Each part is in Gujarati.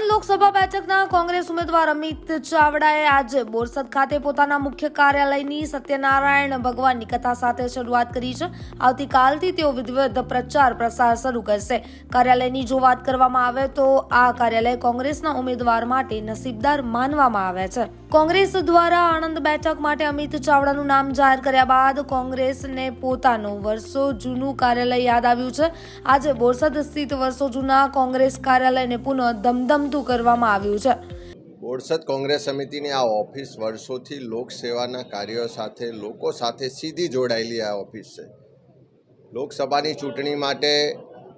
આણંદ લોકસભા બેઠકના કોંગ્રેસ ઉમેદવાર અમિત ચાવડાએ આજે બોરસદ ખાતે પોતાના મુખ્ય કાર્યાલયની સત્યનારાયણ ભગવાનની કથા સાથે શરૂઆત કરી છે. આવતીકાલથી તેઓ વિધિવત પ્રચાર પ્રસાર શરૂ કરશે. કાર્યાલયની જો વાત કરવામાં આવે તો આ કાર્યાલય કોંગ્રેસના ઉમેદવાર માટે નસીબદાર માનવામાં આવે છે. કોંગ્રેસ દ્વારા આણંદ બેઠક માટે અમિત ચાવડાનું નામ જાહેર કર્યા બાદ કોંગ્રેસને પોતાનું વર્ષો જૂનું કાર્યાલય યાદ આવ્યું છે. આજે બોરસદ સ્થિત વર્ષો જૂના કોંગ્રેસ કાર્યાલયને પુનઃ ધમધમતું કરવામાં આવ્યું છે. બોરસદ કોંગ્રેસ સમિતિની આ ઓફિસ વર્ષોથી લોકસેવાના કાર્યો સાથે, લોકો સાથે સીધી જોડાયેલી આ ઓફિસ છે. લોકસભાની ચૂંટણી માટે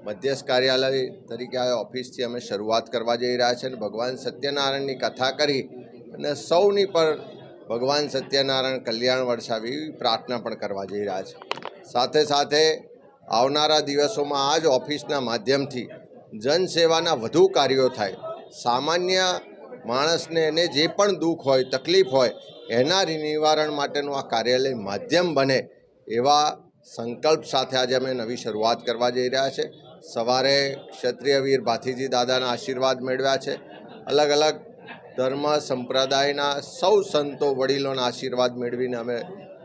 મધ્યસ્થ કાર્યાલય તરીકે આ ઓફિસથી અમે શરૂઆત કરવા જઈ રહ્યા છે અને ભગવાન સત્યનારાયણની કથા કરી અને સૌની પર ભગવાન સત્યનારાયણ કલ્યાણ વર્ષાવી પ્રાર્થના પણ કરવા જઈ રહ્યા છે. સાથે સાથે આવનારા દિવસોમાં આ જ ઓફિસના માધ્યમથી જનસેવાના વધુ કાર્યો થાય. સામાન્ય માણસને એને જે પણ દુઃખ હોય, તકલીફ હોય, એના નિવારણ માટેનું આ કાર્યાલય માધ્યમ બને એવા સંકલ્પ સાથે આજે અમે નવી શરૂઆત કરવા જઈ રહ્યા છે. સવારે ક્ષત્રિય વીર ભાથીજી દાદાના આશીર્વાદ મેળવ્યા છે. અલગ અલગ ધર્મ સંપ્રદાયના સૌ સંતો વડીલોના આશીર્વાદ મેળવીને અમે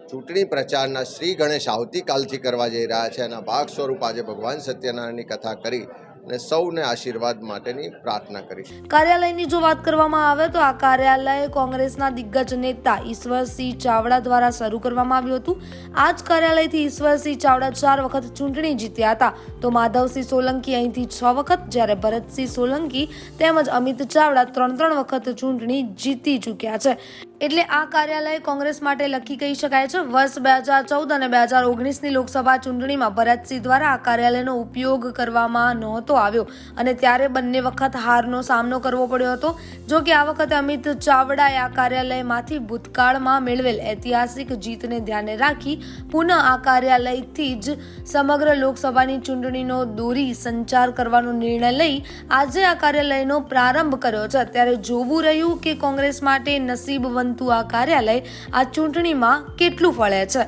ચૂંટણી પ્રચારના શ્રી ગણેશ આવતીકાલથી કરવા જઈ રહ્યા છે. એના ભાગ સ્વરૂપ આજે ભગવાન સત્યનારાયણની કથા કરી અને સૌને આશીર્વાદ માટેની પ્રાર્થના કરીશ. કાર્યાલયની જો વાત કરવામાં આવે તો આ કાર્યાલય કોંગ્રેસના દિગ્ગજ નેતા ઈશ્વરસિંહ ચાવડા દ્વારા શરૂ કરવામાં આવ્યું હતું. આ જ કાર્યાલયથી ઈશ્વરસિંહ ચાવડા ચાર વખત ચૂંટણી જીત્યા હતા. તો માધવસિંહ સોલંકી અહીંથી છ વખત, જ્યારે ભરતસિંહ સોલંકી તેમજ અમિત ચાવડા ત્રણ ત્રણ વખત ચૂંટણી જીતી ચૂક્યા છે. એટલે આ કાર્યાલય કોંગ્રેસ માટે લખી કહી શકાય છે, વર્ષ બે હજાર ચૌદ અને બે હજાર ઓગણીસની લોકસભા ચૂંટણીમાં ભરતસિંહ દ્વારા આ કાર્યાલયનો ઉપયોગ કરવામાં નહોતો આવ્યો અને ત્યારે બંને વખત હારનો સામનો કરવો પડ્યો હતો. જો કે આ વખતે અમિત ચાવડાએ આ કાર્યાલયમાંથી ભૂતકાળમાં મેળવેલ ઐતિહાસિક જીતને ધ્યાને રાખી પુનઃ આ કાર્યાલયથી જ સમગ્ર લોકસભાની ચૂંટણીનો દોરી સંચાર કરવાનો નિર્ણય લઈ આજે આ કાર્યાલયનો પ્રારંભ કર્યો છે. ત્યારે જોવું રહ્યું કે કોંગ્રેસ માટે નસીબ બનતું આ કાર્યાલય આ ચૂંટણીમાં કેટલું ફળે છે?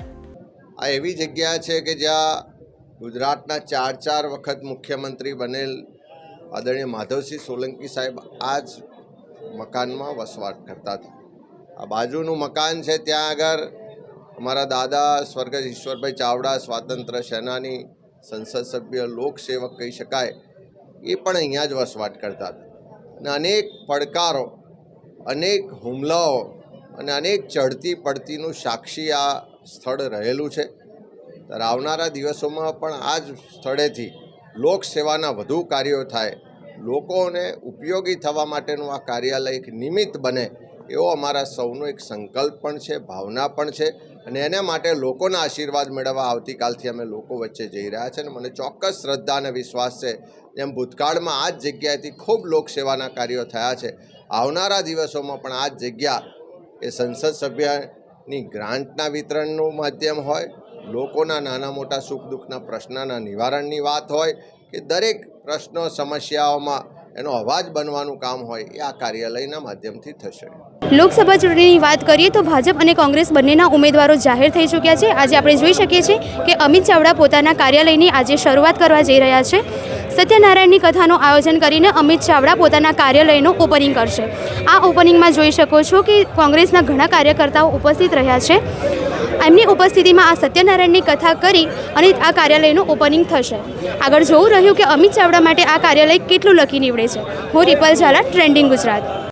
આ એવી જગ્યા છે કે જ્યાં ગુજરાતના ચાર ચાર વખત મુખ્યમંત્રી બનેલ આદરણીય માધવસિંહ સોલંકી સાહેબ આ જ મકાનમાં વસવાટ કરતા હતા. આ બાજુનું મકાન છે ત્યાં આગળ અમારા દાદા સ્વર્ગસ્થ ઈશ્વરભાઈ ચાવડા સ્વાતંત્ર્ય સેનાની સંસદ સભ્ય લોકસેવક કહી શકાય, એ પણ અહીંયા જ વસવાટ કરતા હતા. અને અનેક પડકારો, અનેક હુમલાઓ અને અનેક ચડતી પડતીનું સાક્ષી આ સ્થળ રહેલું છે. આવનારા દિવસોમાં પણ આ જ સ્થળેથી લોકસેવાના વધુ કાર્યો થાય, લોકોને ઉપયોગી થવા માટેનું આ કાર્યાલય એક નિમિત્ત બને, એવો અમારા સૌનો એક સંકલ્પ પણ છે, ભાવના પણ છે અને એના માટે લોકોના આશીર્વાદ મેળવવા આવતીકાલથી અમે લોકો વચ્ચે જઈ રહ્યા છે અને મને ચોક્કસ શ્રદ્ધા અને વિશ્વાસ છે જેમ ભૂતકાળમાં આ જ જગ્યાએથી ખૂબ લોકસેવાના કાર્યો થયા છે. આવનારા દિવસોમાં પણ આ જ જગ્યા એ સંસદ સભ્યની ગ્રાન્ટના વિતરણનું માધ્યમ હોય, લોકોના નાના મોટા સુખ દુઃખના પ્રશ્નના નિવારણની વાત હોય કે દરેક પ્રશ્નો સમસ્યાઓમાં એનો અવાજ બનવાનું કામ હોય એ આ કાર્યાલયના માધ્યમથી થશે. લોકસભા ચૂંટણીની વાત કરીએ તો ભાજપ અને કોંગ્રેસ બંનેના ઉમેદવારો જાહેર થઈ ચૂક્યા છે. આજે આપણે જોઈ શકીએ છીએ કે અમિત ચાવડા પોતાના કાર્યાલયની આજે શરૂઆત કરવા જઈ રહ્યા છે. સત્યનારાયણની કથાનું આયોજન કરીને અમિત ચાવડા પોતાના કાર્યાલયનું ઓપનિંગ કરશે. આ ઓપનિંગમાં જોઈ શકો છો કે કોંગ્રેસના ઘણા કાર્યકર્તાઓ ઉપસ્થિત રહ્યા છે. એમની ઉપસ્થિતિમાં આ સત્યનારાયણની કથા કરી અને આ કાર્યાલયનું ઓપનિંગ થશે. આગળ જોવું રહ્યું કે અમિત ચાવડા માટે આ કાર્યાલય કેટલું લકી નીવડે છે. હું રિપલ ઝાલા ટ્રેન્ડિંગ ગુજરાત.